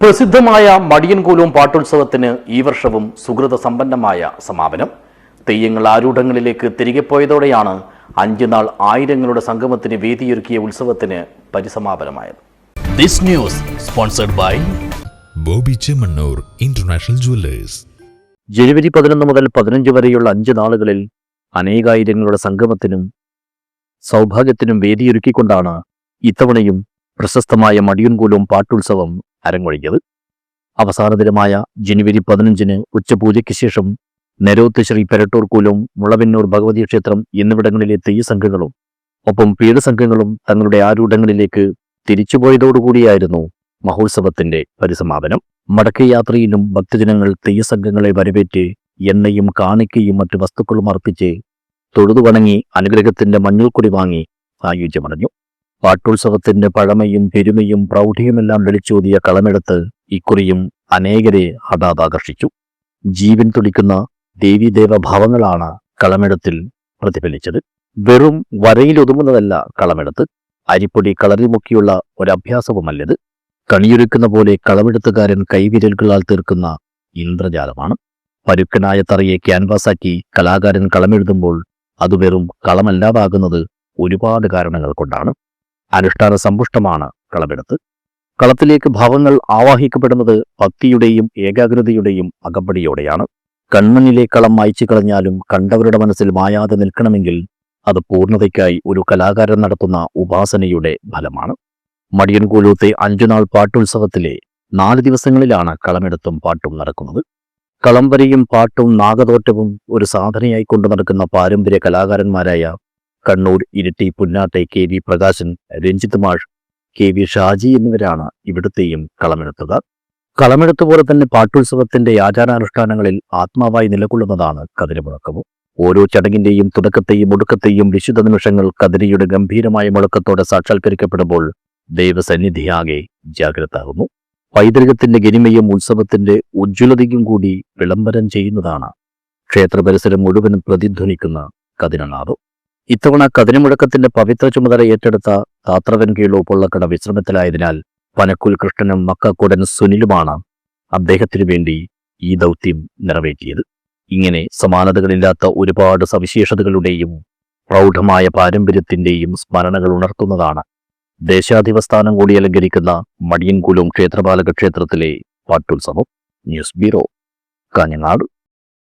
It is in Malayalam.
പ്രസിദ്ധമായ മടിയൻകൂലവും പാട്ടുത്സവത്തിന് ഈ വർഷവും സുഹൃത സമ്പന്നമായ സമാപനം. തെയ്യങ്ങൾ ആരൂഢങ്ങളിലേക്ക് തിരികെ പോയതോടെയാണ് അഞ്ചു നാൾ ആയിരങ്ങളുടെ സംഗമത്തിന് വേദിയൊരുക്കിയ ഉത്സവത്തിന് പരിസമാപനമായത്. This news sponsored by Bobby Chemmanur international jewellers. ജനുവരി പതിനൊന്ന് മുതൽ പതിനഞ്ച് വരെയുള്ള അഞ്ച് നാളുകളിൽ അനേകായിരങ്ങളുടെ സംഗമത്തിനും സൗഭാഗ്യത്തിനും വേദിയൊരുക്കിക്കൊണ്ടാണ് ഇത്തവണയും പ്രശസ്തമായ മടിയൻകൂലവും പാട്ടുത്സവം അരങ്ങൊഴിഞ്ഞത് അവസാന ദിനമായ ജനുവരി പതിനഞ്ചിന് ഉച്ചപൂജയ്ക്ക് ശേഷം നെരോത്ത് ശ്രീ പെരട്ടൂർക്കൂലും മുളവന്നൂർ ഭഗവതി ക്ഷേത്രം എന്നിവിടങ്ങളിലെ തെയ്യ സംഘങ്ങളും ഒപ്പം പീഠസംഘങ്ങളും തങ്ങളുടെ ആരൂഢങ്ങളിലേക്ക് തിരിച്ചുപോയതോടുകൂടിയായിരുന്നു മഹോത്സവത്തിന്റെ പരിസമാപനം. മടക്കയാത്രയിലും ഭക്തജനങ്ങൾ തെയ്യസംഘങ്ങളെ വരവേറ്റ് എണ്ണയും കാണിക്കയും മറ്റു വസ്തുക്കളും അർപ്പിച്ച് തൊഴുതു വണങ്ങി അനുഗ്രഹത്തിന്റെ മഞ്ഞൾക്കുടി വാങ്ങി സായുജ്യമടഞ്ഞു പാട്ടുത്സവത്തിന്റെ പഴമയും പെരുമയും പ്രൗഢിയുമെല്ലാം വിളിച്ചോതിയ കളമെടുത്ത് ഇക്കുറിയും അനേകരെ അതാതാകർഷിച്ചു ജീവൻ തുടിക്കുന്ന ദേവീദേവഭാവങ്ങളാണ് കളമെടുത്തിൽ പ്രതിഫലിച്ചത്. വെറും വരയിലൊതുങ്ങുന്നതല്ല കളമെടുത്ത്. അരിപ്പൊടി കളറിമുക്കിയുള്ള ഒരഭ്യാസവുമല്ലത്. കണിയൊരുക്കുന്ന പോലെ കളമെടുത്തുകാരൻ കൈവിരലുകളാൽ തീർക്കുന്ന ഇന്ദ്രജാലമാണ്. പരുക്കനായ തറയെ ക്യാൻവാസാക്കി കലാകാരൻ കളമെഴുതുമ്പോൾ അത് വെറും കളമല്ലാതാകുന്നത് ഒരുപാട് കാരണങ്ങൾ കൊണ്ടാണ്. അനുഷ്ഠാന സമ്പുഷ്ടമാണ് കളമെടുത്ത്. കളത്തിലേക്ക് ഭാവങ്ങൾ ആവാഹിക്കപ്പെടുന്നത് ഭക്തിയുടെയും ഏകാഗ്രതയുടെയും അകമ്പടിയോടെയാണ്. കൺമണിലെ കളം മായ്ച്ചു കളഞ്ഞാലും കണ്ടവരുടെ മനസ്സിൽ മായാതെ നിൽക്കണമെങ്കിൽ അത് പൂർണതയ്ക്കായി ഒരു കലാകാരൻ നടത്തുന്ന ഉപാസനയുടെ ഫലമാണ്. മടിയൻകൂലൂത്തെ അഞ്ചുനാൾ പാട്ടുത്സവത്തിലെ നാല് ദിവസങ്ങളിലാണ് കളമെടുത്തും പാട്ടും നടക്കുന്നത്. കളംവരിയും പാട്ടും നാഗതോറ്റവും ഒരു സാധനയായി കൊണ്ടു നടക്കുന്ന പാരമ്പര്യ കലാകാരന്മാരായ കണ്ണൂർ ഇരിട്ടി പുന്നാട്ടെ കെ വി പ്രകാശൻ രഞ്ജിത്ത് മാഷ് കെ വി ഷാജി എന്നിവരാണ് ഇവിടുത്തെയും കളമെടുത്തത്. കളമെടുത്ത പോലെ തന്നെ പാട്ടുത്സവത്തിന്റെ ആചാരാനുഷ്ഠാനങ്ങളിൽ ആത്മാവായി നിലകൊള്ളുന്നതാണ് കതിരമുഴക്കവും ഓരോ ചടങ്ങിന്റെയും തുടക്കത്തെയും ഒടുക്കത്തെയും വിശുദ്ധ നിമിഷങ്ങൾ കതിരയുടെ ഗംഭീരമായ മുഴക്കത്തോടെ സാക്ഷാത്കരിക്കപ്പെടുമ്പോൾ ദൈവസന്നിധിയാകെ ജാഗ്രതാകുന്നു. പൈതൃകത്തിന്റെ ഗരിമയും ഉത്സവത്തിന്റെ ഉജ്ജ്വലതയും കൂടി വിളംബരം ചെയ്യുന്നതാണ് ക്ഷേത്ര പരിസരം മുഴുവനും പ്രതിധ്വനിക്കുന്ന കതിരനാഥം. ഇത്തവണ കതിരമുഴക്കത്തിന്റെ പവിത്ര ചുമതല ഏറ്റെടുത്ത താത്രവൻ കീഴോ പൊള്ളക്കട വിശ്രമത്തിലായതിനാൽ പനക്കുൽ കൃഷ്ണനും മക്കക്കുടൻ സുനിലുമാണ് അദ്ദേഹത്തിനു വേണ്ടി ഈ ദൗത്യം നിറവേറ്റിയത്. ഇങ്ങനെ സമാനതകളില്ലാത്ത ഒരുപാട് സവിശേഷതകളുടെയും പ്രൗഢമായ പാരമ്പര്യത്തിന്റെയും സ്മരണകൾ ഉണർത്തുന്നതാണ് ദേശാധിപസ്ഥാനം കൂടി അലങ്കരിക്കുന്ന മടിയൻകുലം ക്ഷേത്രപാലക ക്ഷേത്രത്തിലെ പാട്ടുത്സവം. News bureau Kanhangad.